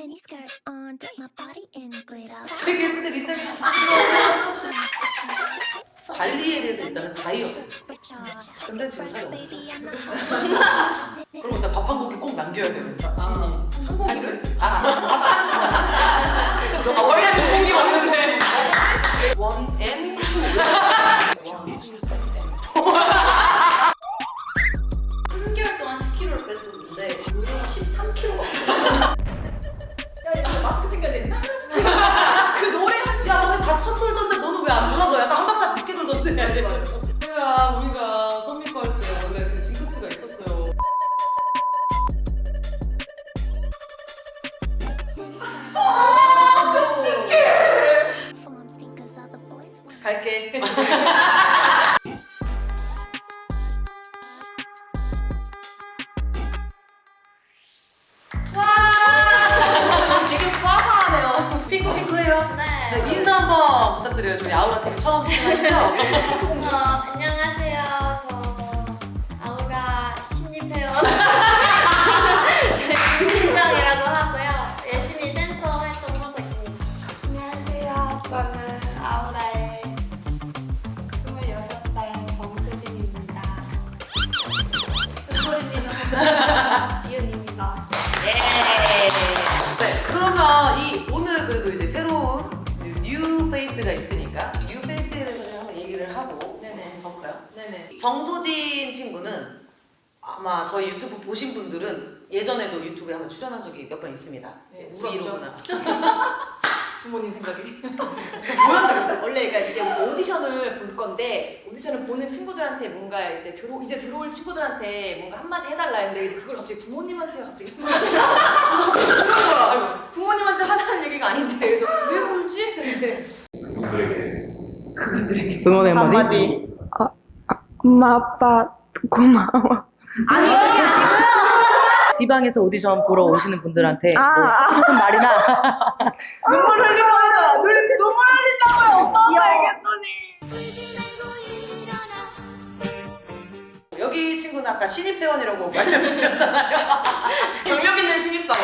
mini skirt on, dip my body in glitter. 제 게스트 리턴이 관리에 대해서 일단은 다이어트. Rich 근데 지금 살이 없어. baby, I'm not 그럼 진짜 밥한 공기 꼭 남겨야 되는 거야. 한 공기를 아, 아, 너가 원래 두 공기 먹는데. 원앤 투. 원. 3개월 동안 10kg를 뺐었는데 요즘 13kg가 야 이거 마스크 챙겨야 돼. 마스크. 그 노래 한. 야, 너네 다턴 돌던데 너는 왜안 돌아? 너 약간 한 박자 늦게 돌던데. 정소진 친구는 아마 저희 유튜브 보신 분들은 예전에도 유튜브에 한번 출연한 적이 몇 번 있습니다. 네, 브이로그나. 부모님 생각이. 뭐였지 근데? 원래 그러니까 이제 뭐 오디션을 볼 건데 오디션을 보는 친구들한테 뭔가 이제 들어 이제 들어올 친구들한테 뭔가 한마디 해달라 했는데 이제 그걸 갑자기 부모님한테 갑자기 한마디 그런 거야. 아니, 부모님한테 하라는 얘기가 아닌데 그래서 왜 울지? 근데 그분들에게 응원의 한마디? 엄마 아빠 고마워. 지방에서 오디션 보러 오시는 분들한테 아, 뭐 하고 싶은 말이나 눈물 흘리면서 눈물 눈물 흘린다고요. 엄마가 얘기했더니. 여기 친구는 아까 신입 회원이라고 말씀드렸잖아요. 경력 있는 신입사원.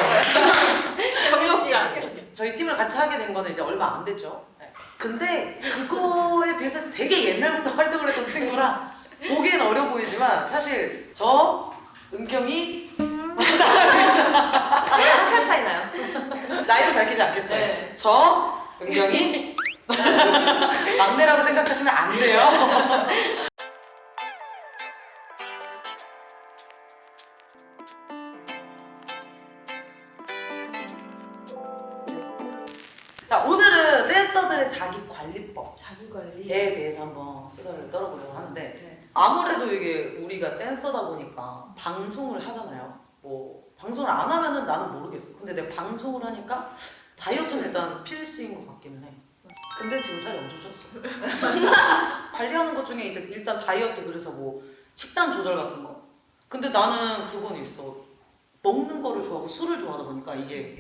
경력자. 저희 팀을 같이 하게 된 거는 이제 얼마 안 됐죠. 네. 근데 그거에 비해서 되게 옛날부터 활동을 했던 친구라 보기엔 어려 보이지만 사실 저 은경이 한살 차이 나요. 나이도 밝히지 않겠어요. 네. 저 은경이 막내라고 생각하시면 안 돼요. 자 오늘은 댄서들의 자기 관리법 자기 관리. 에 대해서 한번 수다를 떨어보려고 하는데 네. 아무래도 이게 우리가 댄서다 보니까 방송을 하잖아요. 뭐 방송을 안 하면은 나는 모르겠어. 근데 내가 방송을 하니까 다이어트는 일단 필수인 것 같기는 해. 근데 지금 살이 엄청 쪘어. 관리하는 것 중에 일단- 일단 다이어트 그래서 뭐 식단 조절 같은 거. 근데 나는 그건 있어. 먹는 거를 좋아하고 술을 좋아하다 보니까 이게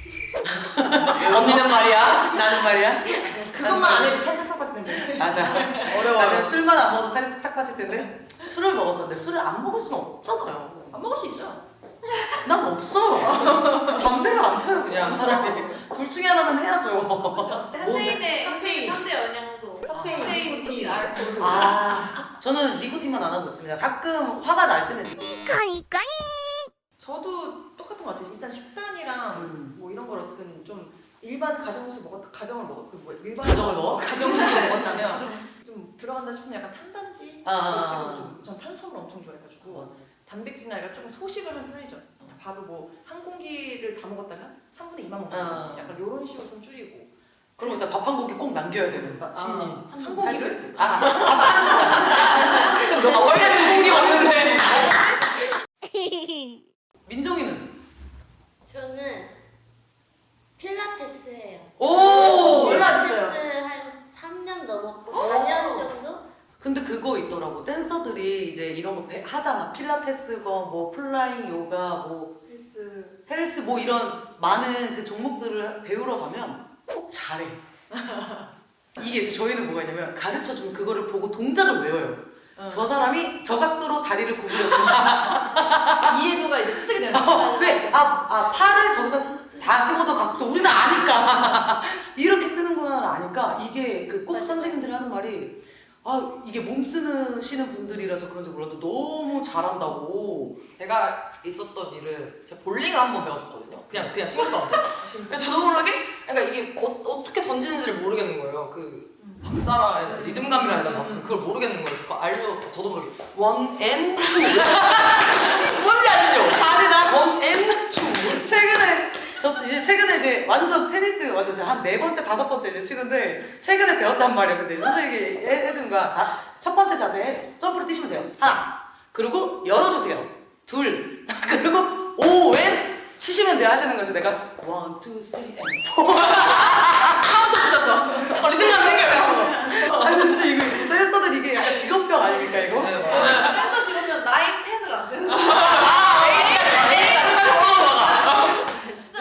언니는 말이야. 나는 말이야. 그것만 안 해도 살이 싹싹 빠질 텐데. 맞아. 어려워요. 나는 술만 안 먹어도 살이 싹 빠질 텐데 술을 먹었었는데 술을 안 먹을 수는 없잖아요. 안 먹을 수 있어. 난 없어. 담배를 안 펴요 그냥 사람이. 둘 중에 하나는 해야죠. 현대인의 카페인. 3대 영양소. 카페인, 니코틴, 알코올. 아 저는 니코틴만 안 하고 있습니다. 가끔 화가 날 때는 니코틴. 까니 까니. 저도 똑같은 것 같아요. 일단 식단이랑 음. 뭐 이런 거로서는 좀 일반 가정에서 먹었 가정을 먹었 그 뭐야 일반 가정을 먹어? 가정식을 먹었다면 좀 들어간다 싶으면 약간 탄단지 아, 아, 아. 식으로 좀전 탄수화물 엄청 좋아해가지고 맞아. 단백질이나 약간 조금 소식을 한 편이죠. 밥을 뭐 한 공기를 다 먹었다면 3분의 2만 아. 먹는다든지 약간 이런 식으로 좀 줄이고 그럼 이제 밥한 공기 꼭 남겨야 되는 아, 심리. 한 공기를 아, 아, 너가 원래 두 공기 먹는데. 민정이는? 저는 필라테스 해요. 오! 얼마 필라테스 됐어요? 한 3년 넘었고 4년 정도? 근데 그거 있더라고. 댄서들이 이제 이런 거 배- 하잖아. 필라테스거, 뭐 플라잉 요가, 뭐 헬스 헬스 뭐 이런 많은 그 종목들을 배우러 가면 꼭 잘해. 이게 이제 저희는 뭐가 있냐면 가르쳐 주면 그거를 보고 동작을 외워요. 어. 저 사람이 저 각도로 다리를 구부렸구나. 이해도가 이제 습득이 되는 거야. 어, 왜? 아, 아, 팔을 저기서 45도 각도 우리는 아니까 이렇게 쓰는구나를 아니까 이게 그꼭 선생님들이 하는 말이 아 이게 몸 쓰시는 분들이라서 그런지 몰라도 너무 잘한다고 제가 있었던 일은 제가 볼링을 한 번 배웠었거든요. 그냥 그냥 친구들한테. 근데 저도 모르게 그러니까 이게 어, 어떻게 던지는지를 모르겠는 거예요. 그 박자라 해야 되나 리듬감이라 해야 되나 아무튼 그걸 모르겠는 거예요. 그래서 알려 저도 모르게 원앤 투. 뭔지 아시죠? 아니 나 원앤 투. 최근에 저 이제 최근에 이제 완전 테니스 완전 한 네 번째 다섯 번째 이제 치는데 최근에 배웠단 말이야. 근데 선생님이 해- 해준 거야. 자, 첫 번째 자세 점프를 뛰시면 돼요. 하나. 그리고 열어주세요. 둘. 그리고 오웬 치시면 돼요 하시는 거죠. 내가 원, 투, 쓰리, 앤 포. 카운트 붙였어. 어, 리듬감 생겨요. 아니 근데 진짜 이거 댄서들 이게 약간 직업병 아닙니까 이거? 네. 댄서 직업면 나인 텐을 안 쓰는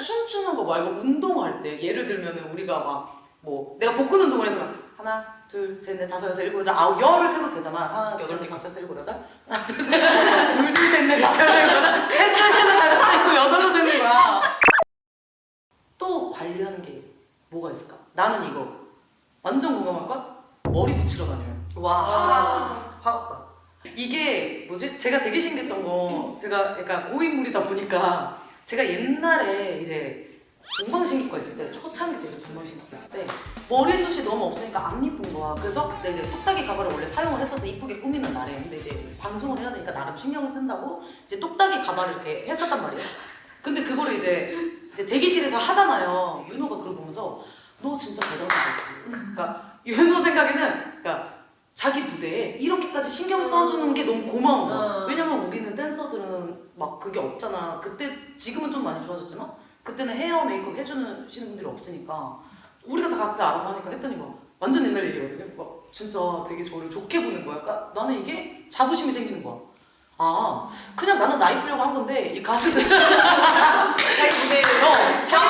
춤추는 거 말고 운동할 때 예를 들면은 우리가 막 뭐 내가 복근 운동을 해보면 하나 둘 셋 넷 다섯 여섯 일곱 여덟 아홉 열을 세도 되잖아. 하나 여덟 개 다섯 여섯 일곱 여덟. 하나 둘셋둘둘셋넷 다섯 여섯 일곱 여덟. 셋 끝이는 다섯 일곱 여덟로 세는 거야. 또 관리하는 게 뭐가 있을까? 나는 이거. 완전 공감할 걸? 머리 붙이러 다녀요. 와. 화났다. 이게 뭐지? 제가 되게 신기했던 거. 제가 약간 고인물이다 보니까 제가 옛날에 이제 동방신기과 있을 때 초창기 때 이제 동방신기과 있을 때 머리숱이 너무 없으니까 안 이쁜 거야 그래서 내가 이제 똑딱이 가발을 원래 사용을 했어서 이쁘게 꾸미는 날에 근데 이제 방송을 해야 되니까 나름 신경을 쓴다고 이제 똑딱이 가발을 이렇게 했었단 말이에요 근데 그거를 이제 이제 대기실에서 하잖아요 윤호가 그걸 보면서 너 진짜 대단하다 그러니까 윤호 생각에는 그러니까 자기 무대에 이렇게까지 신경 써주는 게 너무 고마운 거야. 어. 왜냐면 우리는 댄서들은 막 그게 없잖아. 그때 지금은 좀 많이 좋아졌지만 그때는 헤어 메이크업 해주는 시는 분들이 없으니까 우리가 다 각자 알아서 하니까 했더니 막 완전 옛날 얘기거든요. 막 진짜 되게 저를 좋게 보는 거야. 그러니까 나는 이게 자부심이 생기는 거야. 아 그냥 나는 나 이쁘려고 한 건데 이 가수들 자기 무대를 어, 자기.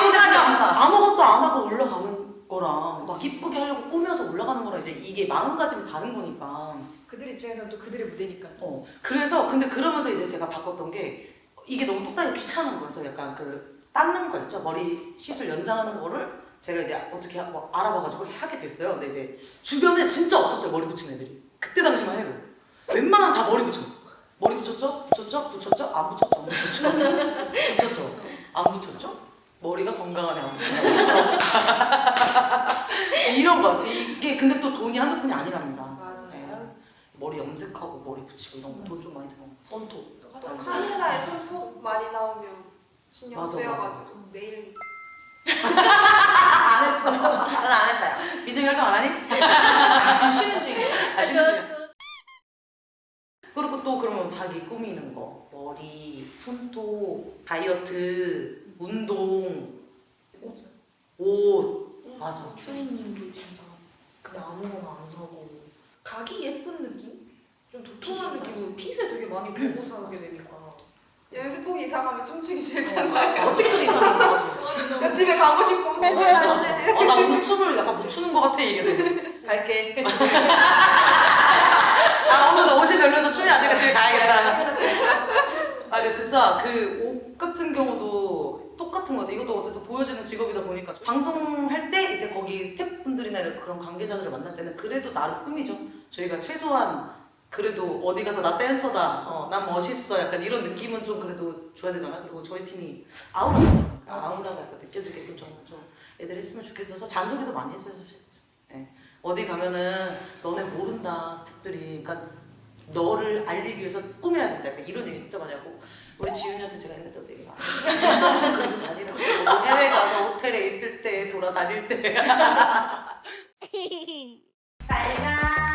아무것도 안 하고 올라가는 거랑 막 이쁘게 하려고 꾸며서 올라가는 거랑 이제 이게 마음가짐이 다른 거니까 그들 입장에서는 또 그들의 무대니까. 어 그래서 근데 그러면서 이제 제가 바꿨던 게 이게 너무 똑딱이 귀찮은 거여서 약간 그 닦는 거 있죠? 머리 시술 연장하는 거를 제가 이제 어떻게 하- 뭐 알아봐가지고 하게 됐어요. 근데 이제 주변에 진짜 없었어요 머리 붙이는 애들이. 그때 당시만 해도. 웬만하면 다 머리 붙여 머리 붙였죠? 붙였죠? 붙였죠? 안 붙였죠? 안 붙였죠? 붙였죠. 안 붙였죠? 머리가 건강하네 안 붙였죠 이런 거. 이게 근데 또 돈이 한두 푼이 아니랍니다. 맞아요. 네. 머리 염색하고 머리 붙이고 이런 거. 돈 좀 많이 드는 거 손톱. 또 카메라에 손톱 많이 나오면 신경 맞아, 쓰여가지고 내일 안 했어. 나는 안 했어요. 민정이 활동 안 하니? 지금 쉬는 중이에요. 아, 쉬는 중이야. 그리고 또 그러면 자기 꾸미는 거 머리, 손톱, 다이어트, 운동, 옷 맞아 수인님도 진짜 그냥 아무거나 안 사고 각이 예쁜 느낌? 좀 도톰한 느낌으로 핏을 되게 많이 보고 사게 되니까 이상하면 춤추기 싫잖아요. 어떻게 좀 이상한 거 맞아 집에 가고 싶고 집에 가고 싶고 어, 나 오늘 춤을 약간 못 추는 거 같아 이게. 갈게. 아 오늘 나 옷이 별로여서 춤이 안 되니까 집에 가야겠다. 아 근데 진짜 그 옷 같은 경우도 똑같은 것 같아. 이것도 어쨌든 보여지는 직업이다 보니까. 방송할 때 이제 거기 스태프분들이나 이런 그런 관계자들을 만날 때는 그래도 나름 꿈이죠. 저희가 최소한 그래도 어디 가서 나 댄서다 어, 난 멋있어 약간 이런 느낌은 좀 그래도 줘야 되잖아. 그리고 저희 팀이 아우라가 아우라가 약간 느껴지게끔 좀, 좀 애들 했으면 좋겠어서 잔소리도 많이 했어요 사실. 예. 어디 가면은 너네 모른다 스태프들이. 그러니까 너를 알리기 위해서 꾸며야 된다. 약간 이런 얘기 진짜 많이 하고. 우리 지윤이한테 제가 했는데도 얘기 많이 일성장 그리고 다니는 거 해외 가서 호텔에 있을 때 돌아다닐 때. 다음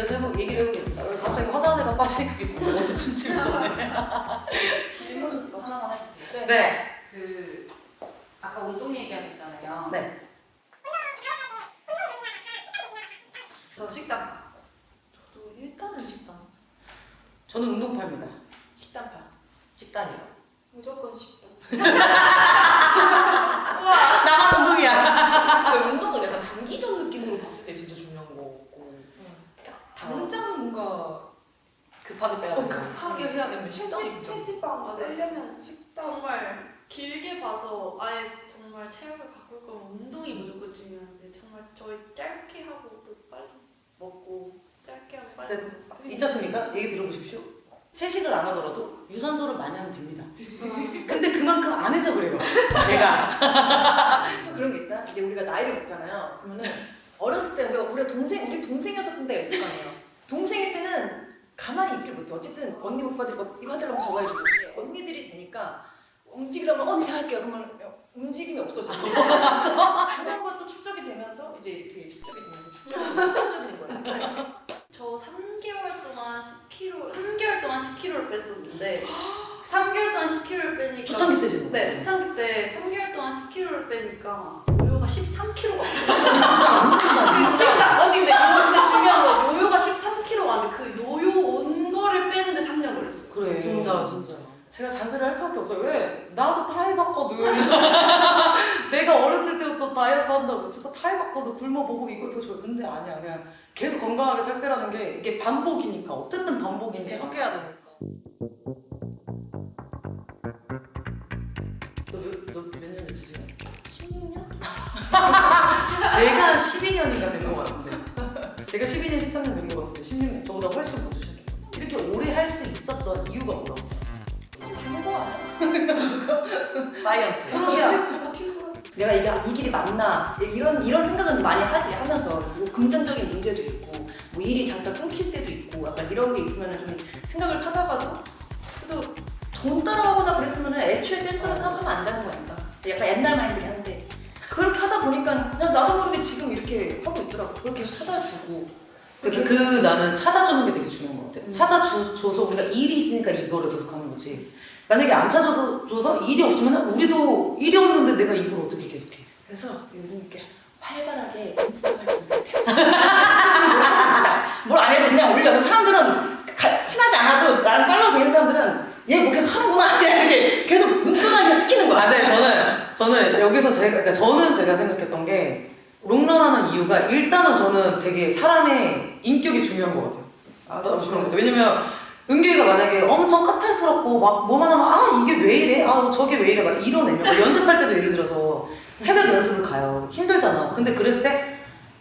이어서 해보 얘기를 해보겠습니다. 오늘 갑자기 화사한 애가 빠지니까 진짜 어제 춤추기 전에. 네, 그 아까 운동 얘기하셨잖아요. 네. 저 식단파 저도 일단은 식단 저는 운동파입니다. 식단파 식단이요. 무조건 식단. 나만 운동이야. 그 운동은 약간 장기적 느낌으로 봤을 때 진짜 중요한 거고 당장 뭔가 급하게 빼야 어, 되는 급하게 해야 되면 체지, 진짜 체지방 맞으려면 식단. 정말 길게 봐서 아예 정말 체력을 바꿀 거면 운동이 무조건 중요한데 정말 저희 짧게 하고 또 빨리 먹고 짧게 하고 빨리 네, 먹고 있었습니까? 얘기 들어보십시오. 채식을 안 하더라도 유산소를 많이 하면 됩니다. 근데 그만큼 안 해서 그래요. 제가. 또 그런 게 있다. 이제 우리가 나이를 먹잖아요. 그러면은 어렸을 때 우리가 우리 동생 우리 동생이었을 때가 있을 거 아니에요. 동생일 때는 가만히 있질 못해. 어쨌든 언니 오빠들이 막 이거 하려면 저거 해주고 언니들이 되니까 움직이려면 언니 잘 할게요. 그러면 움직임이 없어져. 그런 것도 축적이 되면서 이제 이렇게 축적이 되면서 축적이 축적이 되는 거예요. 저 3개월 동안 10kg 3개월 동안 10kg를 뺐었는데 3개월 동안 10kg를 빼니까 초창기 때지. 뭐. 네 초창기 때 3개월 동안 10kg를 빼니까 요요가 13kg가 왔어요. 진짜 언니 근데 이거 근데 중요한 거 요요가 13kg가 왔는데 그 요요 온 거를 빼는데 3년 걸렸어요. 그래. 진짜 진짜. 제가 잔소리 할 수밖에 없어요. 왜? 나도 다 해봤거든. 내가 어렸을 때부터 다이어트 한다고 진짜 다 해봤거든. 굶어보고 이거 이거. 근데 아니야. 그냥 계속 건강하게 살 빼라는 게 이게 반복이니까. 어쨌든 반복이니까. 계속 해야 되니까. 너몇 년 됐지 지금? 16년? 제가 12년인가 된 것 같은데. 제가 12년, 13년 된 것 같은데 16년. 저보다 훨씬 먼저 시작했어요. 이렇게 오래 할 수 있었던 이유가 뭐라고 생각해요? 사이언스. 그러면 내가 이게 이 길이 맞나? 이런 이런 생각은 많이 하지 하면서. 뭐 금전적인 문제도 있고 뭐 일이 잠깐 끊길 때도 있고 약간 이런 게 있으면 좀 생각을 하다가도 그래도 돈 따라가거나 그랬으면 애초에 댄스를 생각하면 안 되는 거니까 약간 옛날 마인드긴 한데. 그렇게 하다 보니까 그냥 나도 모르게 지금 이렇게 하고 있더라고. 그렇게 계속 찾아주고. 그, 그, 그 나는 찾아주는 게 되게 중요한 것 같아. 찾아줘서 우리가 일이 있으니까 이거를 계속 하는 거지. 만약에 안 찾아줘서 줘서 일이 없으면 우리도 일이 없는데 내가 이걸 어떻게 계속해? 그래서 요즘 이렇게 활발하게 인스타 활동을 해요. 뭘안 해도 그냥 올려. 사람들은 가- 친하지 않아도 나랑 팔로우 되는 사람들은 얘 뭐 계속 하는구나 이렇게 계속 눈도장이 찍히는 거야. 아, 네, 저는 저는 여기서 제가 그러니까 저는 제가 생각했던 게 롱런하는 이유가 일단은 저는 되게 사람의 인격이 중요한 것 같아요. 아, 그런 거죠. 왜냐면 은규이가 만약에 엄청 까탈스럽고 막 뭐만 하면 아 이게 왜 이래? 아 저게 왜 이래? 막 이런 애면 막 연습할 때도 예를 들어서 새벽 연습을 가요. 힘들잖아. 근데 그랬을 때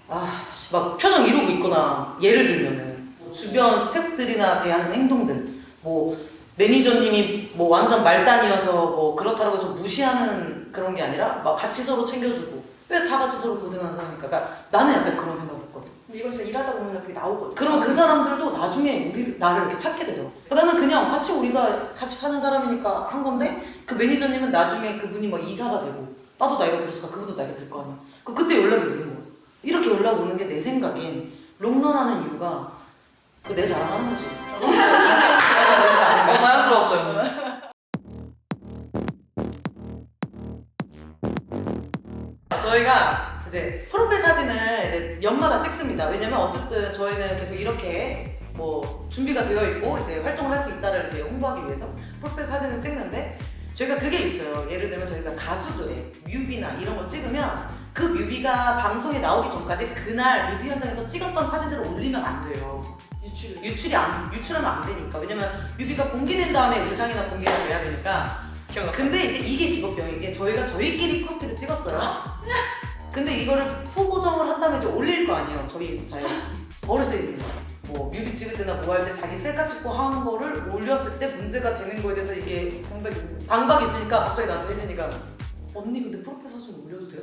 아, 씨, 막 표정 이러고 있거나 예를 들면은 뭐 주변 스태프들이나 대하는 행동들 뭐 매니저님이 뭐 완전 말단이어서 뭐 그렇다고 해서 무시하는 그런 게 아니라 막 같이 서로 챙겨주고 왜 다 같이 서로 고생하는 사람이니까 그러니까 나는 약간 그런 했거든. 근데 진짜 일하다 보면 그게 나오거든. 그러면 그 사람들도 나중에 우리 나를 이렇게 찾게 되죠. 나는 그냥 같이 우리가 같이 사는 사람이니까 한 건데 그 매니저님은 나중에 그분이 막 이사가 되고 나도 나이가 들었으니까 그분도 나이가 들 거 아니야. 그 그때 연락이 오는 거야. 이렇게 연락 오는 게 내 생각엔 롱런하는 이유가 그 내 자랑하는 거지. 어, 자연스러웠어요. 저희가 이제 프로필 사진을 이제 연마다 찍습니다. 왜냐면 어쨌든 저희는 계속 이렇게 뭐 준비가 되어 있고 이제 활동을 할 수 있다를 이제 홍보하기 위해서 프로필 사진을 찍는데 저희가 그게 있어요. 예를 들면 저희가 가수들의 뮤비나 이런 거 찍으면 그 뮤비가 방송에 나오기 전까지 그날 뮤비 현장에서 찍었던 사진들을 올리면 안 돼요. 유출 유출이 안 유출하면 안 되니까 왜냐면 뮤비가 공개된 다음에 의상이나 공개가 돼야 되니까. 근데 이제 이게 직업병인 게 저희가 저희끼리 프로필을 찍었어요. 근데 이거를 후보정을 한 다음에 이제 올릴 거 아니에요. 저희 인스타에. 어르신들 뭐 뮤비 찍을 때나 뭐 할 때 자기 셀카 찍고 하는 거를 올렸을 때 문제가 되는 거에 대해서 이게 있는 거지. 강박이 있으니까 갑자기 나한테 혜진이가 언니 근데 프로필 사진 올려도 돼요?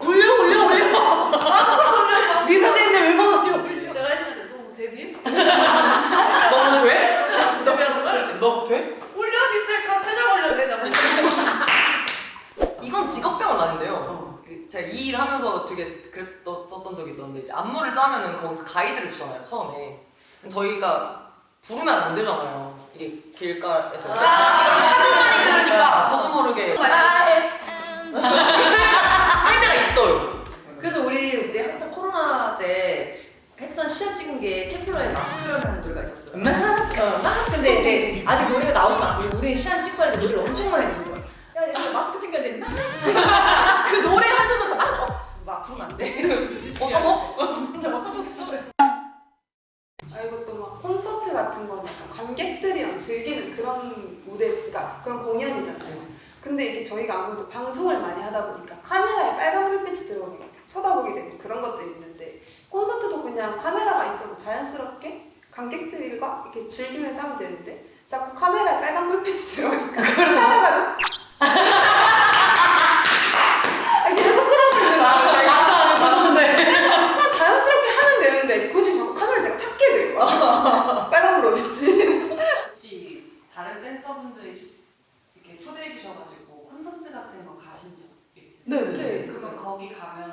올려 올려 올려 네 사진인데 왜 올려 올려 제가 해주면 너 데뷔? 너 돼? 데뷔하는 걸? 너 돼? 올려 니 셀카 세장 올려 내장 이건 직업병은 아닌데요. 어. 그 제가 이일 하면서 되게 그랬었던 적이 있었는데 이제 안무를 짜면은 거기서 가이드를 주잖아요 처음에. 저희가 부르면 안 되잖아요. 이게 길가에서 이걸 하도 많이 들으니까 저도 모르게 할 때가 있어요. 그래서 우리 그때 한참 코로나 때 했던 시연 찍은 게 캠플러의 마스크라는 노래가 있었어요. 마스크. 어, 마스크 근데 이제 아직 노래 아무래도 방송을 많이 하다 보니까 카메라에 빨간 불빛이 들어오니까 딱 쳐다보게 되는 그런 것들이 있는데 콘서트도 그냥 카메라가 있어도 자연스럽게 관객들과 이렇게 즐기면서 하면 되는데 자꾸 카메라에 빨간 불빛이 들어오니까 하다가도 아, 계속 끌어보는 거야. 맞아 맞아 봤었는데 그냥 자연스럽게 하면 되는데 굳이 자꾸 카메라를 제가 찾게 돼요. 빨간 불 어딨지? 혹시 다른 댄서분들이 주- 이렇게 초대해 주셔가지고 콘서트 같은 거 가신 적 있어요? 네네네 그럼 거기 가면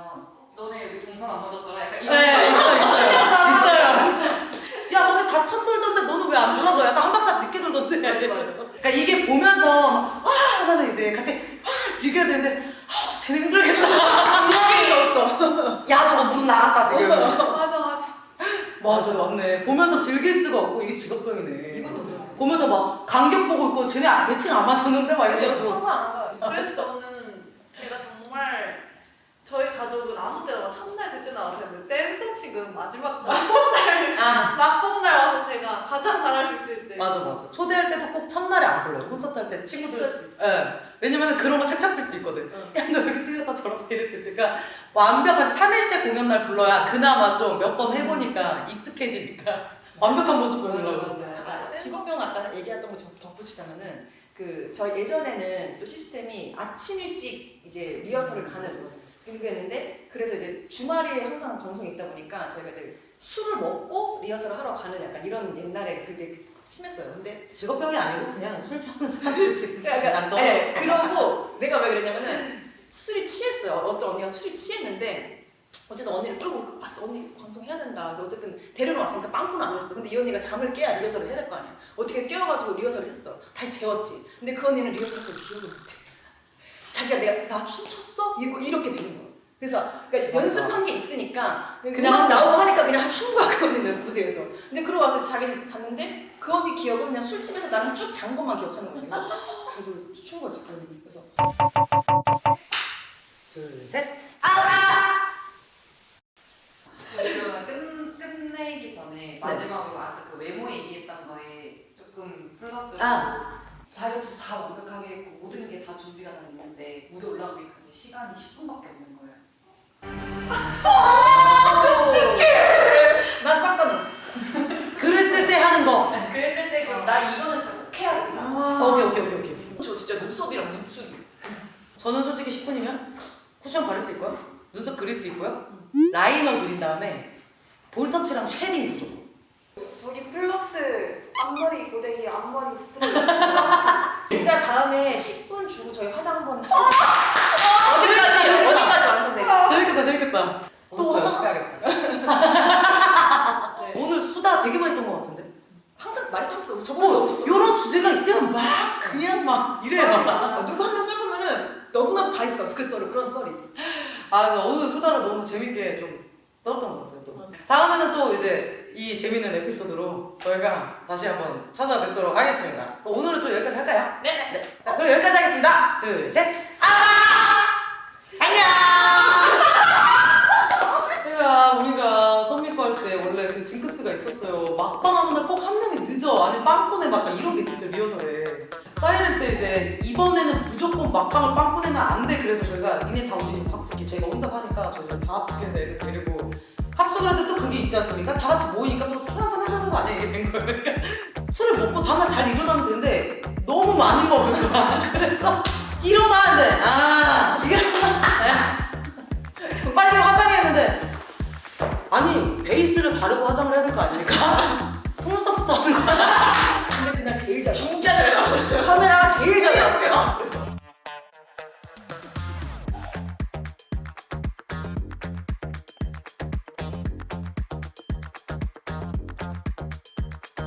너네 여기 동선 안 맞았더라 약간 이런 네 있어 있어요 있어요 야 거기 다 턴 돌던데 너는 왜 안 돌아 너 약간 한 박자 늦게 돌던데 그러니까 이게 보면서 막, 와 하면 이제 같이 와 즐겨야 되는데 아 쟤네 힘들겠다 지나갈 수 없어. 야 저거 무릎 나갔다 지금 맞아 맞아. 맞아 맞네 보면서 즐길 수가 없고 이게 직업병이네 이것도 그래. 보면서 막 간격 보고 있고 쟤네 아- 대칭 안 맞았는데 막 이러면서 상관 안 가요. 그래서 저는 제가 정말 저희 가족은 아무 때나 첫날 둘째 날 왔는데 댄서 지금 마지막 막봉날 아. 막봉날 와서 제가 가장 잘할 수 있을 때. 맞아 맞아. 초대할 때도 꼭 첫날에 안 불러요. 콘서트 할 때 친구들. 수도 있어. 예. 왜냐면 그런 거책 잡힐 수 있거든. 야너 이렇게 틀렸다 저렇다 이럴 수 있으니까? 완벽하게 3일째 공연 날 불러야 그나마 좀 몇 번 해보니까 익숙해지니까 완벽한 모습 보여주려고. 아, 직업병 아까 얘기했던 거좀 덧붙이자면은 그 저희 예전에는 또 시스템이 아침 일찍 이제 리허설을 가는 그거였는데 그래서 이제 주말에 항상 방송이 있다 보니까 저희가 이제 술을 먹고 리허설을 하러 가는 약간 이런 옛날에 그게 심했어요. 근데 직업병이 아니고 그냥 술 좋아하는 사람들 지금 그러니까 진짜 아니, 떨어져 그러고 내가 왜 그랬냐면은 술이 취했어요. 어떤 언니가 술이 취했는데 어쨌든 언니를 끌고 왔어. 언니 방송 해야 된다. 그래서 어쨌든 데리러 왔으니까 빵꾸는 안 냈어. 근데 이 언니가 잠을 깨야 리허설을 해야 될 거 아니야. 어떻게 깨워가지고 리허설을 했어. 다시 재웠지. 근데 그 언니는 리허설 때 기억을 못해. 자기가 내가 나 춤췄어? 이거 이렇게 되는 거야. 그래서 그러니까 맞아. 연습한 게 있으니까 그냥. 나오고 하니까 그냥 언니는 무대에서. 근데 그러고 와서 자기는 잤는데 그 언니 기억은 그냥 술집에서 나랑 쭉 잔 것만 기억하는 거지. 그래서 그래도 춘 거지 그 언니. 그래서 둘셋 그러면 끝, 끝내기 전에 마지막으로 아까 그 외모 얘기했던 거에 조금 플러스로 아. 다이어트 다 완벽하게 했고 모든 게 다 준비가 다 됐는데 무대 올라가기까지 시간이 10분밖에 없는 거예요. Ah! 주제가 있으면 막 그냥 막 이래요 아, 누구 한명 써보면은 너무나도 다 있어 그 썰을 그런 썰이. 아, 저 오늘 수다를 너무 재밌게 좀 떨었던 것 같아요. 또. 다음에는 또 이제 이 재밌는 에피소드로 저희가 다시 한번 찾아뵙도록 하겠습니다. 그럼 오늘은 또 여기까지 할까요? 네네. 네. 자, 그럼 여기까지 하겠습니다. 둘, 셋. 아! 안녕! 그러니까 우리가 선미과 할 때 원래 그 징크스가 있었어요. 막방 하는 날꼭한 명이 늦어. 아니 빵꾸내 막간 이런 게 있었어요 리허설에. 사이렌 때 이제 이번에는 무조건 막방을 빵꾸내면 안 돼. 그래서 저희가 니네 다 집에서 합숙해. 저희가 혼자 사니까 저희가 다 합숙해서 애들 데리고 합숙을 하는데 또 그게 있지 않습니까? 다 같이 모이니까 또 술 한잔 해자는 거 아니야 이게 된 거예요. 그러니까 술을 먹고 다음날 잘 일어나면 되는데 너무 많이 먹은 거야. 그래서 일어나는데 아 일어나. 빨리 화장했는데 아니 베이스를 바르고 화장을 해야 될 거 아닙니까? 속눈썹부터 하는 거야. 근데 그날 제일 잘. 진짜 잘 나왔어. 카메라가 제일 잘 나왔어.